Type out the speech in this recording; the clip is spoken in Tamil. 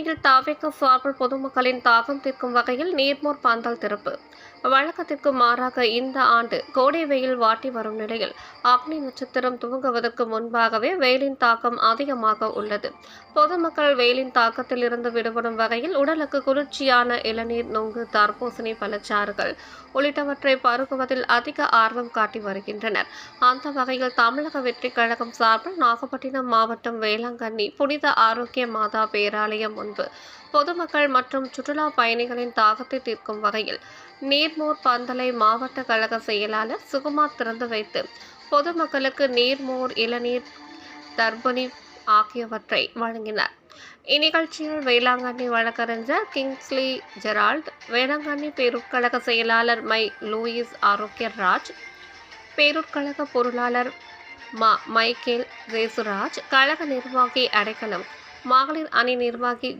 வேளாங்கண்ணியில் தாவேக்க சார்பில் பொதுமக்களின் தாகம் தீர்க்கும் வகையில் நீர்மோர் பந்தல் திறப்பு. வழக்கத்திற்கு மாறாக இந்த ஆண்டு கோடை வெயில் வாட்டி வரும் நிலையில் அக்னி நட்சத்திரம் துவங்குவதற்கு முன்பாகவே வெயிலின் தாக்கம் அதிகமாக உள்ளது. பொதுமக்கள் வெயிலின் தாக்கத்தில் இருந்து விடுபடும் வகையில் உடலுக்கு குளிர்ச்சியான இளநீர் நொங்கு தர்பூசணி பழச்சாறுகள் உள்ளிட்டவற்றை பருகுவதில் அதிக ஆர்வம் காட்டி வருகின்றனர். அந்த வகையில் தமிழக வெற்றி கழகம் சார்பில் நாகப்பட்டினம் மாவட்டம் வேளாங்கண்ணி புனித ஆரோக்கிய மாதா பேராலயம் முன்பு. பொதுமக்கள் மற்றும் சுற்றுலா பயணிகளின் தாகத்தை தீர்க்கும் வகையில் நீர்மோர் பந்தலை மாவட்ட கழக செயலாளர் சுகுமார் திறந்து வைத்து பொதுமக்களுக்கு நீர்மோர் இளநீர் தர்பணி ஆகியவற்றை வழங்கினார். இந்நிகழ்ச்சியில் வேளாங்கண்ணி வழக்கறிஞர் கிங்ஸ்லி ஜெரால்ட் வேளாங்கண்ணி பேருட்கழக செயலாளர் மை லூயிஸ் ஆரோக்கியராஜ் பேருட்கழக பொருளாளர் மா மைக்கேல் ஜேசுராஜ் கழக நிர்வாகி அடைக்கலம் மகளிர் அணி நிர்வாகி